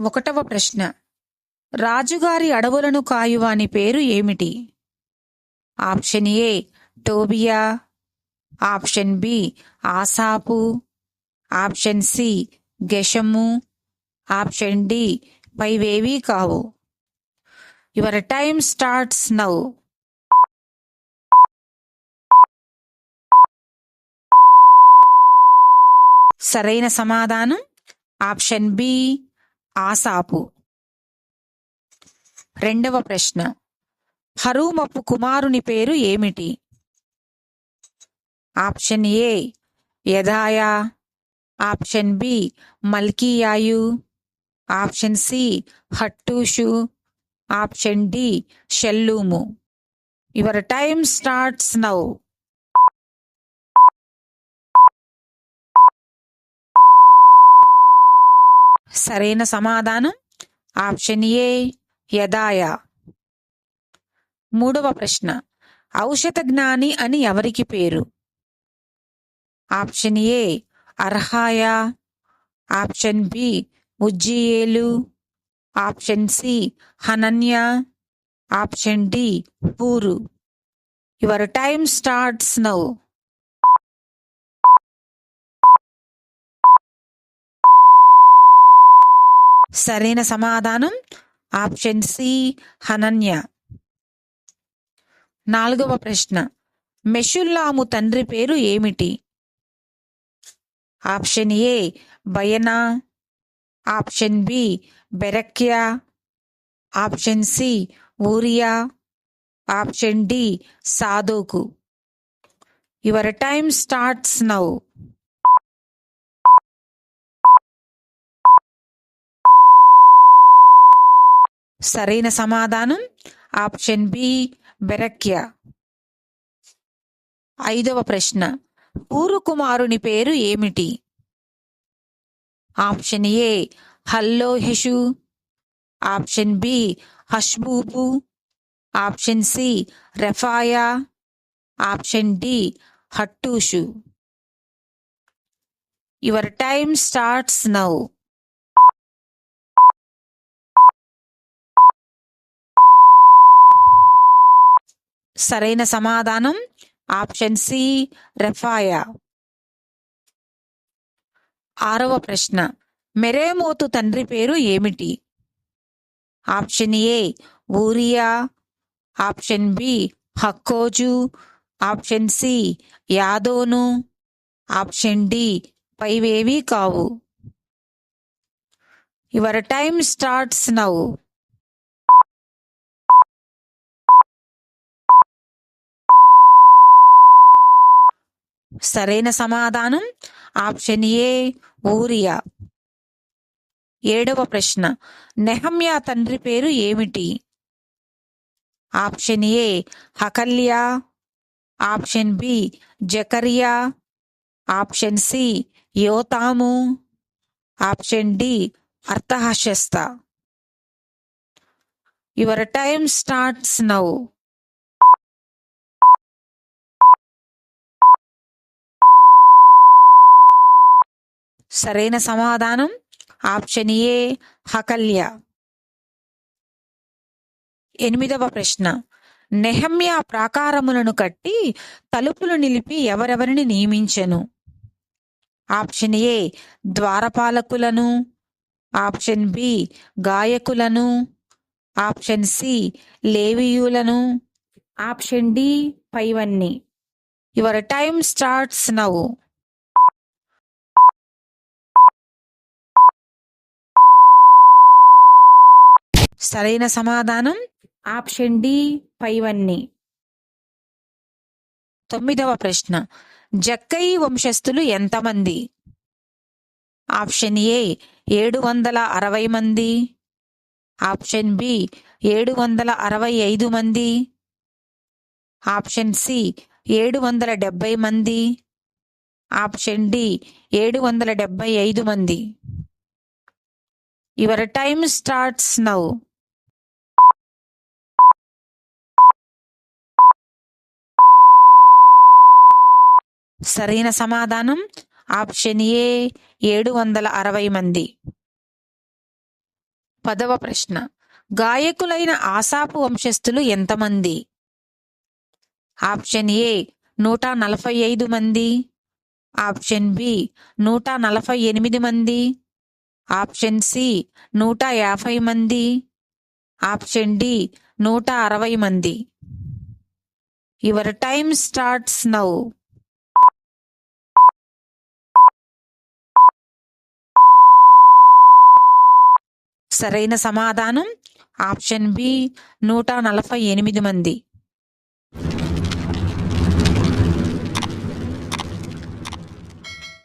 ఒకటవ ప్రశ్న. రాజుగారి అడవులను కాయువాని పేరు ఏమిటి? ఆప్షన్ ఏ టోబియా. ఆప్షన్ బి ఆసాపు. ఆప్షన్ సి గెషము. ఆప్షన్ డి పైవేవీ కావు. Your time starts now. సరైన సమాధానం? ఆప్షన్ బి ఆసాపు. రెండవ ప్రశ్న. హరూమపు కుమారుని పేరు ఏమిటి? ఆప్షన్ ఏ యదాయా. ఆప్షన్ బి మల్కీయాయు. ఆప్షన్ సి హట్టూషు. ఆప్షన్ డి షెల్లూము. యువర్ టైమ్ స్టార్ట్స్ నౌ సరైన సమాధానం? ఆప్షన్ ఏ యదాయ. మూడవ ప్రశ్న. ఔషధ జ్ఞాని అని ఎవరికి పేరు? ఆప్షన్ ఏ అర్హాయ. ఆప్షన్ బి ఉజ్జియేలు. ఆప్షన్ సి హనన్య. ఆప్షన్ డి పూరు. యువర్ టైమ్ స్టార్ట్స్ నౌ సరైన సమాధానం? ఆప్షన్ సి హనన్య. నాలుగవ ప్రశ్న. మెషుల్లాము తండ్రి పేరు ఏమిటి? ఆప్షన్ ఏ బయనా. ఆప్షన్ బి బెరక్యా. ఆప్షన్ సి ఊరియా. ఆప్షన్ డి సాదోకు యువర్ టైమ్ స్టార్ట్స్ నౌ. సరైన సమాధానం? ఆప్షన్ బి బెరక్య ఐదవ ప్రశ్న. పూర్వకుమారుని పేరు ఏమిటి? ఆప్షన్ ఏ హల్లోహెషు ఆప్షన్ బి హష్బూబు. ఆప్షన్ సి రెఫాయా. Option D హట్టూషు. Your time starts now. సరైన సమాధానం. ఆప్షన్ సి రెఫాయా. ఆరవ ప్రశ్న. మెరేమోతు తండ్రి పేరు ఏమిటి? ఆప్షన్ ఏ ఊరియా. ఆప్షన్ బి హక్కోజు. ఆప్షన్ సి యాదోను. ఆప్షన్ డి పైవేవీ కావు. Your time starts now. సరైన సమాధానం? ఆప్షన్ ఏ ఊరియా. ఏడవ ప్రశ్న. నెహమ్యా తండ్రి పేరు ఏమిటి? ఆప్షన్ ఏ హకల్యా. ఆప్షన్ బి జకరియా. ఆప్షన్ సి యోతాము. Option D అర్థహశస్త your time starts now సరైన సమాధానం ఆప్షన్ ఏ హకల్య. ఎనిమిదవ ప్రశ్న. నెహమ్యా ప్రాకారములను కట్టి తలుపులు నిలిపి ఎవరెవరిని నియమించెను? ఆప్షన్ ఏ ద్వారపాలకులను ఆప్షన్ బి గాయకులను ఆప్షన్ సి లేవియులను ఆప్షన్ డి పైవన్నీ. యువర్ టైమ్ స్టార్ట్స్ నవ్వు సరైన సమాధానం? ఆప్షన్ డి పైవన్నీ. తొమ్మిదవ ప్రశ్న. జక్కై వంశస్థులు ఎంతమంది? ఆప్షన్ ఏ ఏడు వందల అరవై మంది. ఆప్షన్ బి ఏడు వందల అరవై ఐదు మంది. ఆప్షన్ సి ఏడు వందల డెబ్బై మంది. ఆప్షన్ డి ఏడు వందల డెబ్బై ఐదు మంది. Your time starts now. సరైన సమాధానం? ఆప్షన్ ఏ ఏడు వందల అరవై మంది. పదవ ప్రశ్న. గాయకులైన ఆసాపు వంశస్థులు ఎంతమంది? ఆప్షన్ ఏ నూట నలభై ఐదు మంది. ఆప్షన్ బి నూట నలభై ఎనిమిది మంది. ఆప్షన్ సి నూట యాభై మంది. ఆప్షన్ డి నూట అరవై మంది. Your time starts now. సరైన సమాధానం. ఆప్షన్ బి నూట నలభై ఎనిమిది మంది.